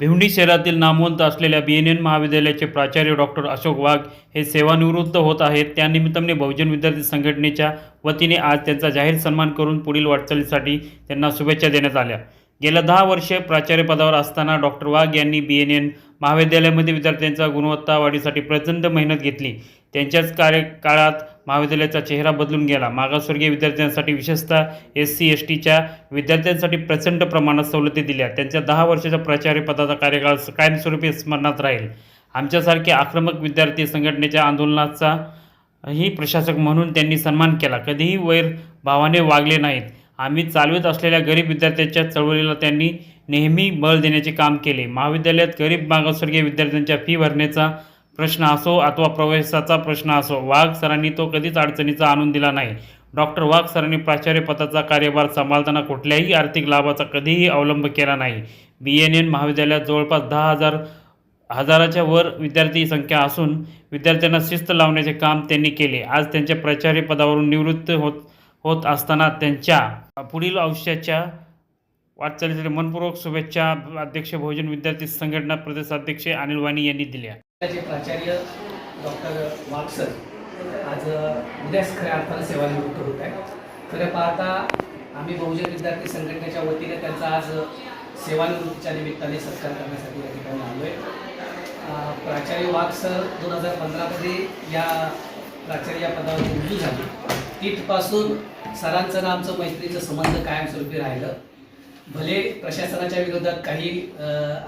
भिवंडी शहरातील नामवंत असलेल्या बी एन एन महाविद्यालयाचे प्राचार्य डॉक्टर अशोक वाघ हे सेवानिवृत्त होत आहेत. त्यानिमित्ताने बहुजन विद्यार्थी संघटनेच्या वतीने आज त्यांचा जाहीर सन्मान करून पुढील वाटचालीसाठी त्यांना शुभेच्छा देण्यात आल्या. गेल्या दहा वर्षे प्राचार्यपदावर असताना डॉक्टर वाघ यांनी बी एन एन महाविद्यालयामध्ये विद्यार्थ्यांच्या गुणवत्ता वाढीसाठी प्रचंड मेहनत घेतली. त्यांच्याच कार्यकाळात महाविद्यालयाचा चेहरा बदलून गेला. मागासवर्गीय विद्यार्थ्यांसाठी विशेषतः एस सी एस टीच्या विद्यार्थ्यांसाठी प्रचंड प्रमाणात सवलती दिल्या. त्यांच्या दहा वर्षाच्या प्राचार्यपदाचा कार्यकाळ कायमस्वरूपी स्मरणात राहील. आमच्यासारखे आक्रमक विद्यार्थी संघटनेच्या आंदोलनाचा ही प्रशासक म्हणून त्यांनी सन्मान केला. कधीही वैर भावाने वागले नाहीत. आम्ही चालवित असलेल्या गरीब विद्यार्थ्यांच्या चळवळीला त्यांनी नेहमी बळ देण्याचे काम केले. महाविद्यालयात गरीब मागासवर्गीय विद्यार्थ्यांच्या फी भरण्याचा प्रश्न असो अथवा प्रवेशाचा प्रश्न असो वाघ सरांनी तो कधीच अडचणीचा आणून दिला नाही. डॉक्टर वाघ सरांनी प्राचार्यपदाचा कार्यभार सांभाळताना कुठल्याही आर्थिक लाभाचा कधीही अवलंब केला नाही. बी एन एन महाविद्यालयात जवळपास दहा हजार हजाराच्या वर विद्यार्थी संख्या असून विद्यार्थ्यांना शिस्त लावण्याचे काम त्यांनी केले. आज त्यांच्या प्राचार्यपदावरून निवृत्त होत होत असताना त्यांच्या पुढील आयुष्याच्या वाटचालीसाठी मनपूर्वक शुभेच्छा अध्यक्ष बहुजन विद्यार्थी संघटना प्रदेशाध्यक्ष अनिल वाणी यांनी दिल्या. प्राचार्य डॉक्टर वाक्सर आज उद्याच खऱ्या अर्थानं सेवानिवृत्त होत आहे खरं पाहता आम्ही बहुजन विद्यार्थी संघटनेच्या वतीने त्यांचा आज सेवानिवृत्तीच्या निमित्ताने सत्कार करण्यासाठी या ठिकाणी आलो आहे प्राचार्य वाक्सर दोन हजार पंधरामध्ये या प्राचार्य या पदावर रुजू झाली. तिथपासून सरांचं आमचं मैत्रीचं संबंध कायमस्वरूपी राहिलं. भले प्रशासनाच्या विरोधात काही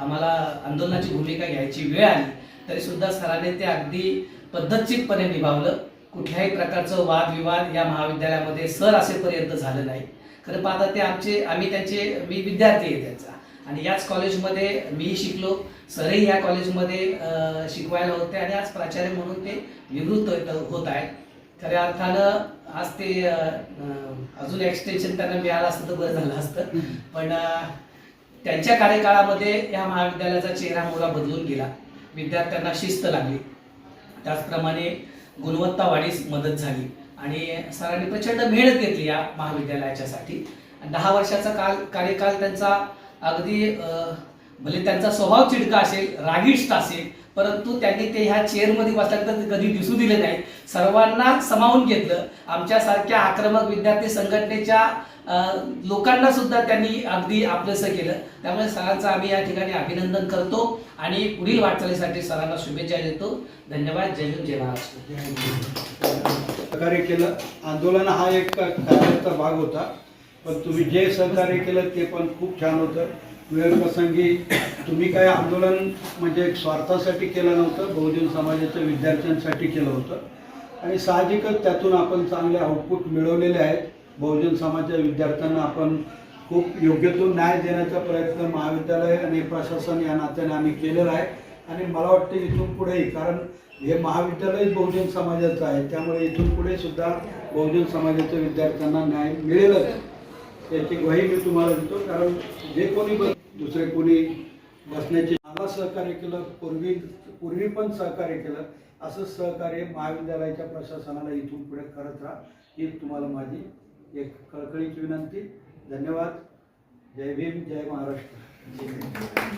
आम्हाला आंदोलनाची भूमिका घ्यायची वेळ आली तरी सुद्धा सरांनी ते अगदी पद्धतशीरपणे निभावलं. कुठल्याही प्रकारचं वादविवाद या महाविद्यालयामध्ये सर असेपर्यंत झालं नाही. खरं पाहता ते आमचे आम्ही त्यांचे मी विद्यार्थी आहे त्यांचा. आणि याच कॉलेजमध्ये मीही शिकलो. सरही या कॉलेजमध्ये शिकवायला होते आणि आज प्राचार्य म्हणून ते निवृत्त होत- होत आहेत. खऱ्या अर्थानं आज ते अजून एक्सटेन्शन त्यांना मिळालं असतं तर बरं झालं असतं. पण त्यांच्या कार्यकाळामध्ये या महाविद्यालयाचा चेहरा मोहरा बदलून गेला. विद्यार्थ्यांना शिस्त लागली. त्याचप्रमाणे गुणवत्ता वाढीस मदत झाली. आणि सरांनी प्रचंड मेहनत घेतली या महाविद्यालयाच्यासाठी. दहा वर्षाचा काल कार्यकाल त्यांचा अगदी भले त्यांचा स्वभाव चिडका असेल रागिष्ट असेल परंतु त्यांनी ते ह्या चेअरमध्ये बसल्यानंतर कधी दिसू दिले नाही सर्वांना समावून घेतलं. आमच्यासारख्या आक्रमक विद्यार्थी संघटनेच्या लोकांना सुद्धा त्यांनी अगदी आपलंसं केलं. त्यामुळे सरांचं आम्ही या ठिकाणी अभिनंदन करतो आणि पुढील वाटचालीसाठी सरांना शुभेच्छा देतो. धन्यवाद. जय हिंद जय महाराष्ट्र. सहकार्य केलं. आंदोलन हा एक कार्याचा भाग होता. पण तुम्ही जे सहकार्य केलं ते पण खूप छान होतं. वेळप्रसंगी तुम्ही काय आंदोलन म्हणजे एक स्वार्थासाठी केलं नव्हतं बहुजन समाजाच्या विद्यार्थ्यांसाठी केलं होतं. आणि साहजिकच त्यातून आपण चांगले आउटपुट मिळवलेले आहेत. बहुजन समाजाच्या विद्यार्थ्यांना आपण खूप योग्य तो न्याय देण्याचा प्रयत्न महाविद्यालय आणि प्रशासन या नात्याने आम्ही केलेला आहे. आणि मला वाटतं इथून पुढेही कारण हे महाविद्यालय बहुजन समाजाचं आहे. त्यामुळे इथून पुढे सुद्धा बहुजन समाजाच्या विद्यार्थ्यांना न्याय मिळेलच. याची ग्वाही मी तुम्हाला देतो कारण जे कोणी बस दुसरे कोणी बसण्याची मला सहकार्य केलं पूर्वी पूर्वी पण सहकार्य केलं असं सहकार्य महाविद्यालयाच्या प्रशासनाला इथून पुढे करत राहा ही तुम्हाला माझी एक कळकळीची विनंती. धन्यवाद. जय भीम जय महाराष्ट्र.